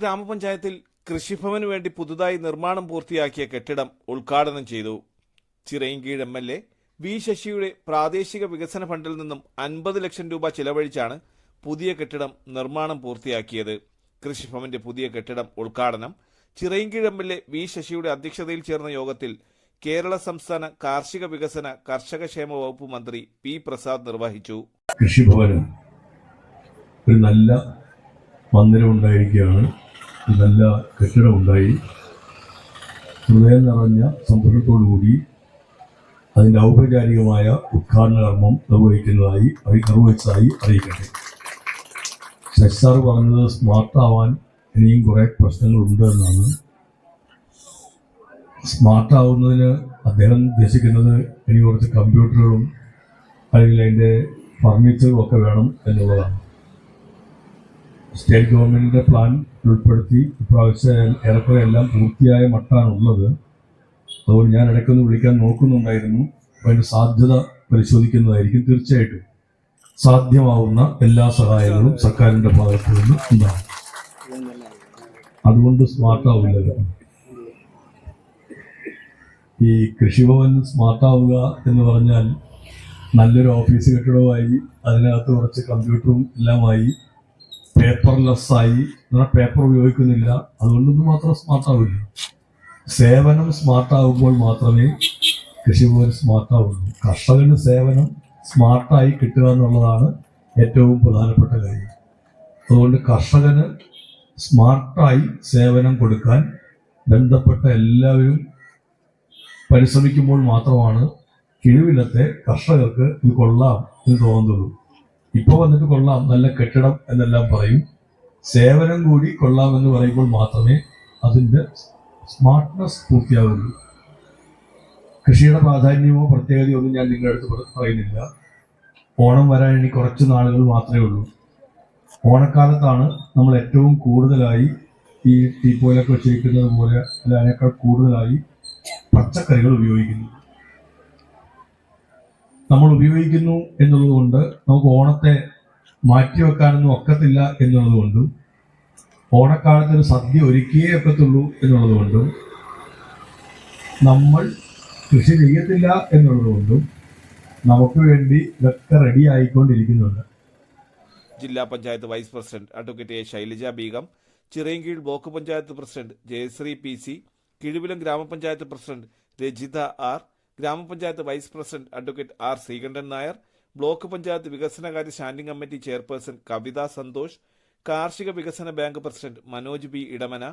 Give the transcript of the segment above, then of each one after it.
ഗ്രാമപഞ്ചായത്തിൽ കൃഷിഭവന് വേണ്ടി പുതുതായി നിർമ്മാണം പൂർത്തിയാക്കിയ കെട്ടിടം ഉദ്ഘാടനം ചെയ്തു. Chirayinkeezhu M L A V ശശിയുടെ പ്രാദേശിക വികസന ഫണ്ടിൽ നിന്നും അൻപത് ലക്ഷം രൂപ ചിലവഴിച്ചാണ് പുതിയ കെട്ടിടം നിർമ്മാണം പൂർത്തിയാക്കിയത്. കൃഷിഭവന്റെ പുതിയ കെട്ടിടം ഉദ്ഘാടനം Chirayinkeezhu M L A V ശശിയുടെ അധ്യക്ഷതയിൽ ചേർന്ന യോഗത്തിൽ കേരള സംസ്ഥാന കാർഷിക വികസന കർഷക ക്ഷേമ വകുപ്പ് മന്ത്രി പി പ്രസാദ് നിർവഹിച്ചു. കൃഷിഭവന് ഒരു നല്ല മന്ദിരം ഉണ്ടായിരിക്കുകയാണ് ഒരു നല്ല കെട്ടിടമുണ്ടായി. ഹൃദയം നിറഞ്ഞ സന്തോഷത്തോടുകൂടി അതിന്റെ ഔപചാരികമായ ഉദ്ഘാടന കർമ്മം നിർവഹിക്കുന്നതായി നിർവഹിച്ചതായി അറിയിക്കട്ടെ. ശശി സാർ പറഞ്ഞത് സ്മാർട്ടാവാൻ ഇനിയും കുറേ പ്രശ്നങ്ങളുണ്ട് എന്നാണ്. സ്മാർട്ടാവുന്നതിന് അദ്ദേഹം ഉദ്ദേശിക്കുന്നത് ഇനി കുറച്ച് കമ്പ്യൂട്ടറുകളും അല്ലെങ്കിൽ അതിന്റെ ഫർണിച്ചറും ഒക്കെ വേണം എന്നുള്ളതാണ്. സ്റ്റേറ്റ് ഗവൺമെന്റിന്റെ പ്ലാൻ ഉൾപ്പെടുത്തി ഇപ്രാവശ്യം ഏറെക്കുറെ എല്ലാം പൂർത്തിയായ മട്ടാണുള്ളത്. അതുകൊണ്ട് ഞാൻ ഇടയ്ക്കൊന്ന് വിളിക്കാൻ നോക്കുന്നുണ്ടായിരുന്നു. അതിന്റെ സാധ്യത പരിശോധിക്കുന്നതായിരിക്കും തീർച്ചയായിട്ടും. സാധ്യമാവുന്ന എല്ലാ സഹായങ്ങളും സർക്കാരിന്റെ ഭാഗത്തു നിന്ന് ഉണ്ടാകും. അതുകൊണ്ട് സ്മാർട്ടാവില്ല ഈ കൃഷിഭവൻ സ്മാർട്ടാവുക എന്ന് പറഞ്ഞാൽ നല്ലൊരു ഓഫീസ് കെട്ടിടവുമായി അതിനകത്ത് കുറച്ച് കമ്പ്യൂട്ടറും എല്ലാമായി പേപ്പർലെസ് ആയി നമ്മുടെ പേപ്പർ ഉപയോഗിക്കുന്നില്ല. അതുകൊണ്ടൊന്നും മാത്രം സ്മാർട്ടാവില്ല. സേവനം സ്മാർട്ടാവുമ്പോൾ മാത്രമേ കൃഷിഭവൻ സ്മാർട്ടാവുള്ളൂ. കർഷകന് സേവനം സ്മാർട്ടായി കിട്ടുക എന്നുള്ളതാണ് ഏറ്റവും പ്രധാനപ്പെട്ട കാര്യം. അതുകൊണ്ട് കർഷകന് സ്മാർട്ടായി സേവനം കൊടുക്കാൻ ബന്ധപ്പെട്ട എല്ലാവരും പരിശ്രമിക്കുമ്പോൾ മാത്രമാണ് കിഴിവിലത്തെ കർഷകർക്ക് ഇത് കൊള്ളാം എന്ന് തോന്നുന്നുള്ളൂ. ഇപ്പോൾ വന്നിട്ട് കൊള്ളാം നല്ല കെട്ടിടം എന്നെല്ലാം പറയും. സേവനം കൂടി കൊള്ളാം എന്ന് പറയുമ്പോൾ മാത്രമേ അതിന്റെ സ്മാർട്ട്നെസ് പൂർത്തിയാവുള്ളൂ. കൃഷിയുടെ പ്രാധാന്യമോ പ്രത്യേകതയോ ഒന്നും ഞാൻ നിങ്ങളുടെ അടുത്ത് പറ- പറയുന്നില്ല. ഓണം വരാൻ ഇനി കുറച്ച് നാളുകൾ മാത്രമേ ഉള്ളൂ. ഓണക്കാലത്താണ് നമ്മൾ ഏറ്റവും കൂടുതലായി ഈ ടീപ്പോയിലൊക്കെ വെച്ചിരിക്കുന്നത് പോലെ അതിനേക്കാൾ കൂടുതലായി പച്ചക്കറികൾ ഉപയോഗിക്കുന്നു നമ്മൾ ഉപയോഗിക്കുന്നു എന്നുള്ളതുകൊണ്ട് നമുക്ക് ഓണത്തെ മാറ്റിവെക്കാനൊന്നും ഒക്കത്തില്ല എന്നുള്ളതുകൊണ്ടും ഓണക്കാലത്ത് ഒരു സദ്യ ഒരുക്കിയേ ഒക്കത്തുള്ളൂ എന്നുള്ളതുകൊണ്ടും നമ്മൾ കൃഷി ചെയ്യത്തില്ല എന്നുള്ളതുകൊണ്ടും നമുക്ക് വേണ്ടി ഇതൊക്കെ റെഡി ആയിക്കൊണ്ടിരിക്കുന്നുണ്ട്. ജില്ലാ panchayat vice president advocate A Shailaja Beegum Chirayinkeezhu block panchayat president Jayasree P C Kizhivilam ഗ്രാമപഞ്ചായത്ത് പ്രസിഡന്റ് രജിത ആർ ഗ്രാമപഞ്ചായത്ത് vice president advocate R Sreekantan Nair block panchayat വികസനകാര്യ standing committee chairperson Kavitha Santhosh കാർഷിക വികസന bank president Manoj B Edamana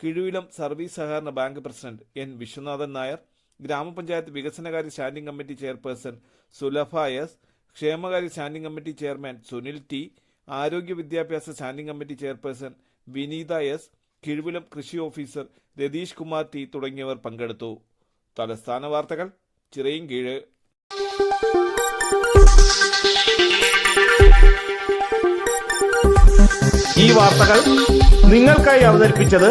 Kizhuvilam service സഹകരണ bank president N Viswanathan Nair ഗ്രാമപഞ്ചായത്ത് വികസനകാര്യ standing committee chairperson Sulabha S ക്ഷേമകാര്യ standing committee chairman Sunil T ആരോഗ്യ വിദ്യാഭ്യാസ standing committee chairperson Vineetha S Kizhuvilam കൃഷി officer Ratheesh Kumar T തുടങ്ങിയവർ പങ്കെടുത്തു. തലസ്ഥാന വാർത്തകൾ ചിറയും കീഴ്. ഈ വാർത്തകൾ നിങ്ങൾക്കായി അവതരിപ്പിച്ചത്